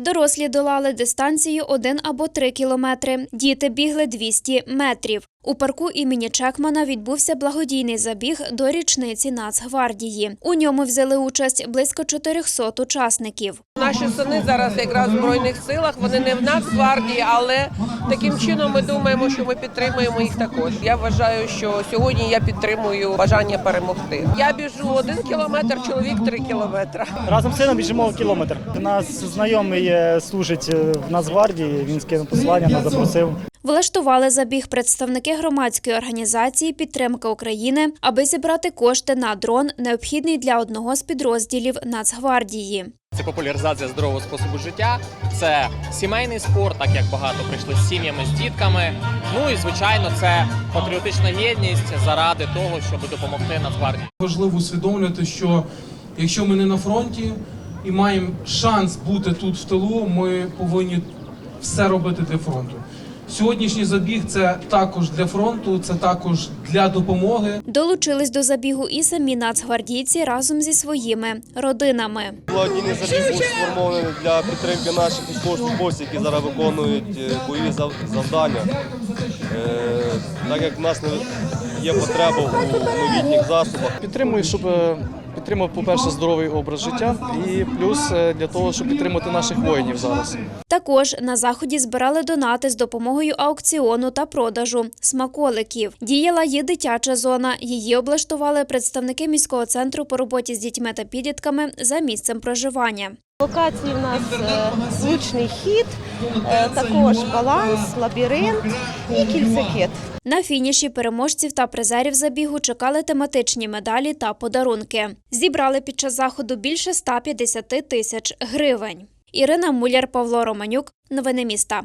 Дорослі долали дистанцію 1 або 3 кілометри. Діти бігли 200 метрів. У парку імені Чекмана відбувся благодійний забіг до річниці Нацгвардії. У ньому взяли участь близько 400 учасників. Наші сини зараз якраз в збройних силах. Вони не в Нацгвардії, але таким чином ми думаємо, що ми підтримуємо їх також. Я вважаю, що сьогодні я підтримую бажання перемогти. Я біжу один кілометр, чоловік три кілометри. Разом з сином біжимо кілометр. У нас знайомий е, служить е, в Нацгвардії, він скинув послання, нас запросив. Влаштували забіг представники громадської організації Підтримка України, аби зібрати кошти на дрон, необхідний для одного з підрозділів Нацгвардії. Це популяризація здорового способу життя, це сімейний спорт, так як багато прийшли з сім'ями, з дітками. Ну і звичайно, це патріотична єдність заради того, щоб допомогти Нацгвардії. Важливо усвідомлювати, що якщо ми не на фронті і маємо шанс бути тут в тилу, ми повинні все робити для фронту. Сьогоднішній забіг це також для фронту, це також для допомоги. Долучились до забігу і самі нацгвардійці разом зі своїми родинами. Благодійний забіг був сформований для підтримки наших військовослужбовців, які зараз виконують е, бойові зав- завдання. Е, Так як в нас не є потреба у новітніх засобах. Підтримую, щоб е, підтримав, по-перше, здоровий образ життя, і плюс е, для того, щоб підтримати наших воїнів зараз. Також на заході збирали донати з допомогою аукціону та продажу смаколиків. Діяла є дитяча зона. Її облаштували представники міського центру по роботі з дітьми та підлітками за місцем проживання. Локації в нас е, звучний хід, е, також баланс, лабіринт і кільцекит. На фініші переможців та призерів забігу чекали тематичні медалі та подарунки. Зібрали під час заходу більше 150 тисяч гривень. Ірина Муляр, Павло Романюк. Новини міста.